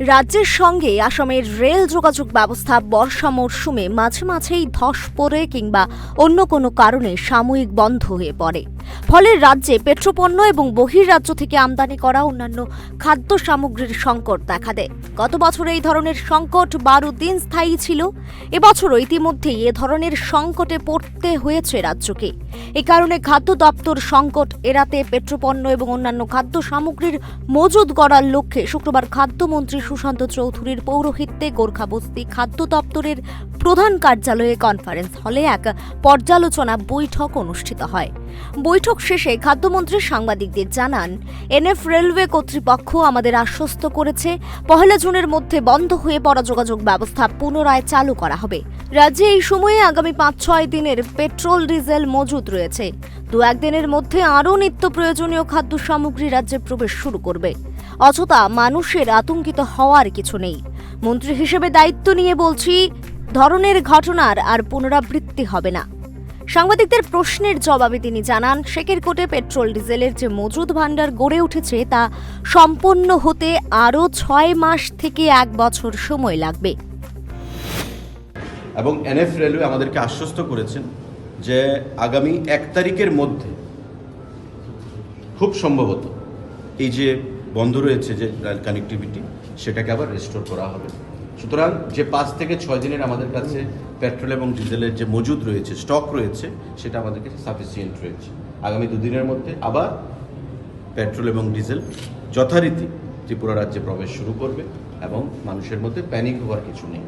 রাজ্যের সঙ্গে আসামের রেল যোগাযোগ ব্যবস্থা বর্ষা মরশুমে মাঝে মাঝেই ধস পড়ে কিংবা অন্য কোনো কারণে সাময়িক বন্ধ হয়ে পড়ে। ফলে রাজ্যে পেট্রোপণ্য এবং বহির্রাজ্য থেকে আমদানি করা অন্যান্য খাদ্য সামগ্রীর সংকট দেখা দেয়। গত বছর এই ধরনের সংকট বারো দিন স্থায়ী ছিল। এবছরও ইতিমধ্যেই এ ধরনের সংকটে পড়তে হয়েছে রাজ্যকে। এ কারণে খাদ্য দপ্তর সংকট এড়াতে পেট্রোপণ্য এবং অন্যান্য খাদ্য সামগ্রীর মজুদ করার লক্ষ্যে শুক্রবার খাদ্যমন্ত্রী সুশান্ত চৌধুরীর পৌরোহিত্যে গোর্খাবস্তি খাদ্য দপ্তরের প্রধান কার্যালয়ে কনফারেন্স হলে এক পর্যালোচনা বৈঠক অনুষ্ঠিত হয়। বৈঠক শেষে খাদ্যমন্ত্রী সাংবাদিকদের জানান, এনএফ রেলওয়ে কর্তৃপক্ষ আমাদের আশ্বস্ত করেছে, পহেলা জুনের মধ্যে বন্ধ হয়ে পড়া যোগাযোগ ব্যবস্থা পুনরায় চালু করা হবে। রাজ্যে এই সময়ে আগামী পাঁচ ছয় দিনের পেট্রোল, ডিজেল মজুদ রয়েছে। দু একদিনের মধ্যে আরও নিত্য প্রয়োজনীয় খাদ্য সামগ্রী রাজ্যে প্রবেশ শুরু করবে। অযথা মানুষের আতঙ্কিত হওয়ার কিছু নেই। মন্ত্রী হিসেবে দায়িত্ব নিয়ে বলছি, ধরনের ঘটনার আর পুনরাবৃত্তি হবে না। সাংবাদিকদের প্রশ্নের জবাবে তিনি জানান শেকের কোটে পেট্রোল, ডিজেলের যে মজুদ ভাণ্ডার গড়ে উঠেছে, তা সম্পন্ন হতে আরও ছয় মাস থেকে এক বছর সময় লাগবে। এবং এনএফ রেলওয়ে আমাদেরকে আশ্বস্ত করেছেন যে আগামী এক তারিখের মধ্যে খুব সম্ভবত এই যে বন্ধ রয়েছে যে রেল কানেক্টিভিটি সেটাকে আবার রেস্টোর করা হবে। সুতরাং যে পাঁচ থেকে ছয় দিনের আমাদের কাছে পেট্রোল এবং ডিজেলের যে মজুদ রয়েছে স্টক রয়েছে, সেটা আমাদের কাছে সাফিসিয়েন্ট রয়েছে। আগামী দুদিনের মধ্যে আবার পেট্রোল এবং ডিজেল যথারীতি ত্রিপুরা রাজ্যে প্রবেশ শুরু করবে এবং মানুষের মধ্যে প্যানিক হওয়ার কিছু নেই।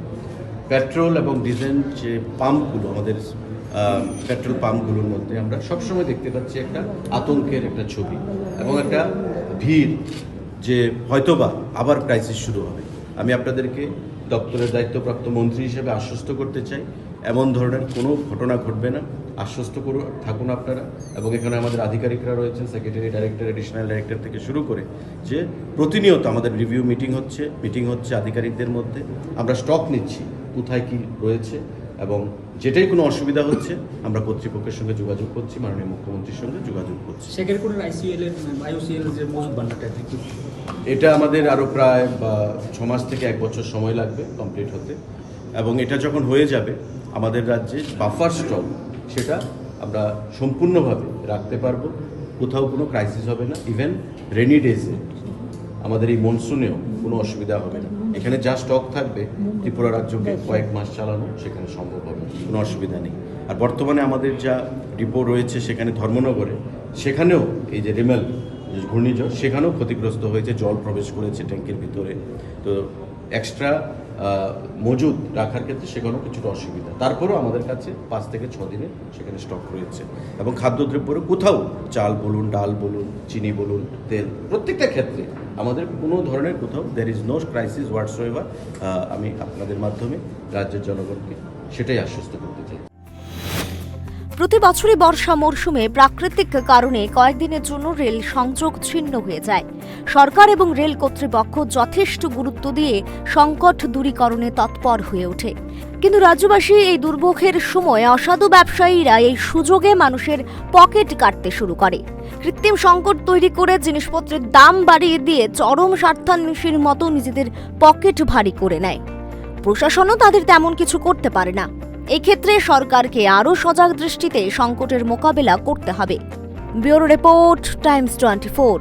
পেট্রোল এবং ডিজেল যে পাম্পগুলো, আমাদের পেট্রোল পাম্পগুলোর মধ্যে আমরা সবসময় দেখতে পাচ্ছি একটা আতঙ্কের একটা ছবি এবং একটা ভিড় যে হয়তোবা আবার ক্রাইসিস শুরু হবে। আমি আপনাদেরকে দপ্তরের দায়িত্বপ্রাপ্ত মন্ত্রী হিসেবে আশ্বস্ত করতে চাই, এমন ধরনের কোনো ঘটনা ঘটবে না। আশ্বস্ত করুন, থাকুন আপনারা এবং এখানে আমাদের আধিকারিকরা রয়েছেন সেক্রেটারি ডাইরেক্টর এডিশনাল ডাইরেক্টর থেকে শুরু করে যে প্রতিনিয়ত আমাদের রিভিউ মিটিং হচ্ছে মিটিং হচ্ছে আধিকারিকদের মধ্যে। আমরা স্টক নিচ্ছি। কোথায় কি রয়েছে এবং যেটাই কোনো অসুবিধা হচ্ছে আমরা কর্তৃপক্ষের সঙ্গে যোগাযোগ করছি মাননীয় মুখ্যমন্ত্রীর সঙ্গে যোগাযোগ করছি। ভান্ডারটা এটা আমাদের আরও প্রায় বা ছ মাস থেকে এক বছর সময় লাগবে কমপ্লিট হতে। এবং এটা যখন হয়ে যাবে আমাদের রাজ্যে বাফার স্টক সেটা আমরা সম্পূর্ণভাবে রাখতে পারব। কোথাও কোনো ক্রাইসিস হবে না ইভেন রেনি ডেজে আমাদের এই মনসুনেও কোনো অসুবিধা হবে না। এখানে যা স্টক থাকবে, ত্রিপুরা রাজ্যকে কয়েক মাস চালানো সেখানে সম্ভব হবে, কোনো অসুবিধা নেই। আর বর্তমানে আমাদের যা ডিপো রয়েছে সেখানে ধর্মনগরে, সেখানেও এই যে রিমেল ঘূর্ণিঝড়, সেখানেও ক্ষতিগ্রস্ত হয়েছে, জল প্রবেশ করেছে ট্যাঙ্কের ভিতরে। তো এক্সট্রা মজুদ রাখার ক্ষেত্রে সেখানেও কিছুটা অসুবিধা। তারপরেও আমাদের কাছে পাঁচ থেকে ছ দিনে সেখানে স্টক রয়েছে। এবং খাদ্যদ্রব্যের কোথাও চাল বলুন, ডাল বলুন, চিনি বলুন, তেল, প্রত্যেকটা ক্ষেত্রে আমাদের কোনো ধরনের কোথাও there is no crisis whatsoever আমি আপনাদের মাধ্যমে রাজ্যের জনগণকে সেটাই আশ্বস্ত করতে চাই। প্রতি বছরই বর্ষা মরশুমে প্রাকৃতিক কারণে কয়েকদিনের জন্য রেল সংযোগ ছিন্ন হয়ে যায়। সরকার এবং রেল কর্তৃপক্ষ যথেষ্ট গুরুত্ব দিয়ে সংকট দূরীকরণে তৎপর হয়ে ওঠে। কিন্তু রাজ্যবাসী এই দুর্ভোগের সময় অসাধু ব্যবসায়ীরা এই সুযোগে মানুষের পকেট কাটতে শুরু করে। কৃত্রিম সংকট তৈরি করে জিনিসপত্রের দাম বাড়িয়ে দিয়ে চরম স্বার্থান্বেষীর মতো নিজেদের পকেট ভারী করে নেয়। প্রশাসনও তাদের তেমন কিছু করতে পারে না। এক্ষেত্রে সরকারকে আরও সজাগ দৃষ্টিতে সংকটের মোকাবেলা করতে হবে। Bureau report, times twenty four.